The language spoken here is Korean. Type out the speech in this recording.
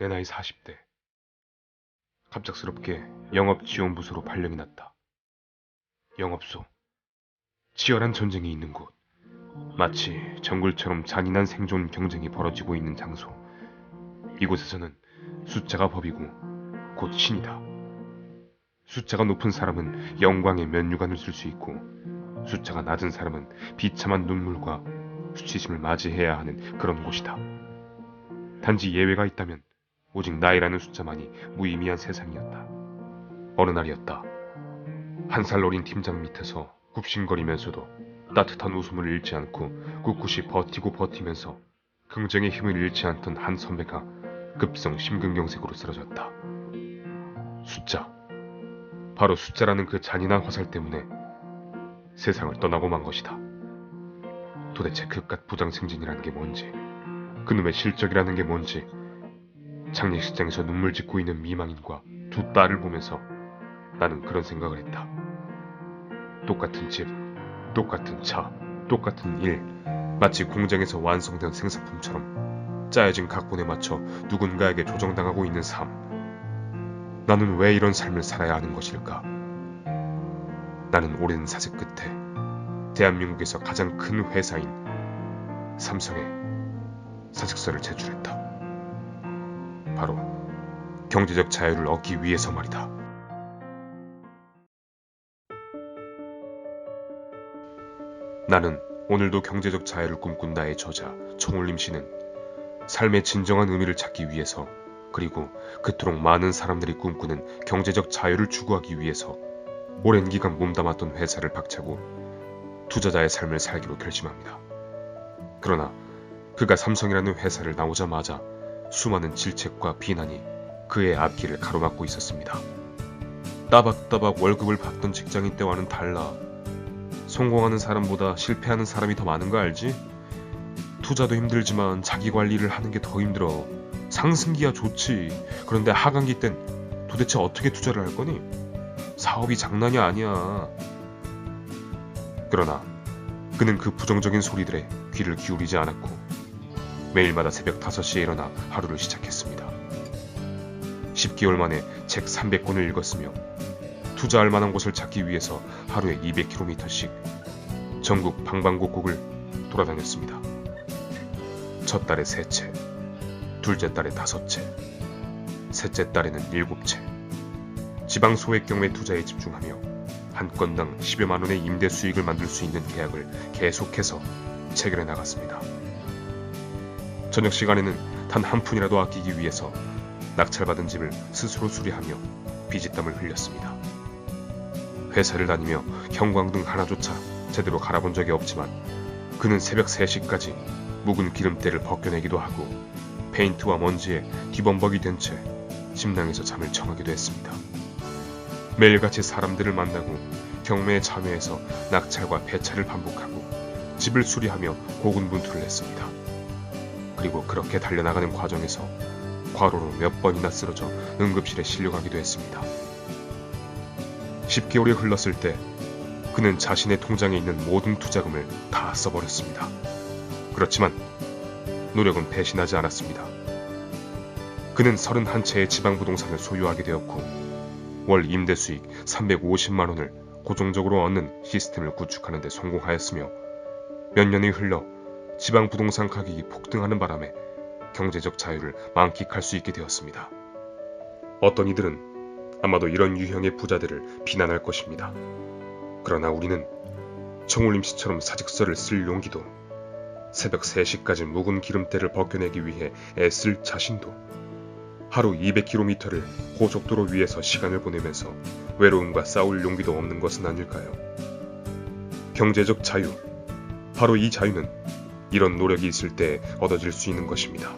내 나이 40대. 갑작스럽게 영업지원부서로 발령이 났다. 영업소. 치열한 전쟁이 있는 곳. 마치 정글처럼 잔인한 생존 경쟁이 벌어지고 있는 장소. 이곳에서는 숫자가 법이고 곧 신이다. 숫자가 높은 사람은 영광의 면류관을 쓸 수 있고 숫자가 낮은 사람은 비참한 눈물과 수치심을 맞이해야 하는 그런 곳이다. 단지 예외가 있다면 오직 나이라는 숫자만이 무의미한 세상이었다. 어느 날이었다. 한 살 어린 팀장 밑에서 굽신거리면서도 따뜻한 웃음을 잃지 않고 꿋꿋이 버티고 버티면서 긍정의 힘을 잃지 않던 한 선배가 급성 심근경색으로 쓰러졌다. 숫자. 바로 숫자라는 그 잔인한 화살 때문에 세상을 떠나고 만 것이다. 도대체 그깟 부장승진이라는 게 뭔지, 그놈의 실적이라는 게 뭔지, 장례식장에서 눈물 짓고 있는 미망인과 두 딸을 보면서 나는 그런 생각을 했다. 똑같은 집, 똑같은 차, 똑같은 일, 마치 공장에서 완성된 생산품처럼 짜여진 각본에 맞춰 누군가에게 조정당하고 있는 삶. 나는 왜 이런 삶을 살아야 하는 것일까? 나는 오랜 사색 끝에 대한민국에서 가장 큰 회사인 삼성에 사직서를 제출했다. 바로 경제적 자유를 얻기 위해서 말이다. 나는 오늘도 경제적 자유를 꿈꾼다의 저자 총울림 씨는 삶의 진정한 의미를 찾기 위해서 그리고 그토록 많은 사람들이 꿈꾸는 경제적 자유를 추구하기 위해서 오랜 기간 몸담았던 회사를 박차고 투자자의 삶을 살기로 결심합니다. 그러나 그가 삼성이라는 회사를 나오자마자 수많은 질책과 비난이 그의 앞길을 가로막고 있었습니다. 따박따박 월급을 받던 직장인 때와는 달라 성공하는 사람보다 실패하는 사람이 더 많은 거 알지? 투자도 힘들지만 자기 관리를 하는 게 더 힘들어. 상승기야 좋지. 그런데 하강기 땐 도대체 어떻게 투자를 할 거니? 사업이 장난이 아니야. 그러나 그는 그 부정적인 소리들에 귀를 기울이지 않았고 매일마다 새벽 5시에 일어나 하루를 시작했습니다. 10개월 만에 책 300권을 읽었으며 투자할 만한 곳을 찾기 위해서 하루에 200km씩 전국 방방곡곡을 돌아다녔습니다. 첫 달에 세 채, 둘째 달에 다섯 채, 셋째 달에는 일곱 채. 지방 소액 경매 투자에 집중하며 한 건당 10여만 원의 임대 수익을 만들 수 있는 계약을 계속해서 체결해 나갔습니다. 저녁 시간에는 단 한 푼이라도 아끼기 위해서 낙찰받은 집을 스스로 수리하며 비지땀을 흘렸습니다. 회사를 다니며 형광등 하나조차 제대로 갈아본 적이 없지만 그는 새벽 3시까지 묵은 기름때를 벗겨내기도 하고 페인트와 먼지에 뒤범벅이 된 채 침낭에서 잠을 청하기도 했습니다. 매일같이 사람들을 만나고 경매에 참여해서 낙찰과 배차를 반복하고 집을 수리하며 고군분투를 했습니다. 그리고 그렇게 달려나가는 과정에서 과로로 몇 번이나 쓰러져 응급실에 실려가기도 했습니다. 10개월이 흘렀을 때 그는 자신의 통장에 있는 모든 투자금을 다 써버렸습니다. 그렇지만 노력은 배신하지 않았습니다. 그는 31채의 지방부동산을 소유하게 되었고 월 임대 수익 350만 원을 고정적으로 얻는 시스템을 구축하는 데 성공하였으며 몇 년이 흘러 지방 부동산 가격이 폭등하는 바람에 경제적 자유를 만끽할 수 있게 되었습니다. 어떤 이들은 아마도 이런 유형의 부자들을 비난할 것입니다. 그러나 우리는 정울림 씨처럼 사직서를 쓸 용기도 새벽 3시까지 묵은 기름때를 벗겨내기 위해 애쓸 자신도 하루 200km를 고속도로 위에서 시간을 보내면서 외로움과 싸울 용기도 없는 것은 아닐까요? 경제적 자유. 바로 이 자유는 이런 노력이 있을 때 얻어질 수 있는 것입니다.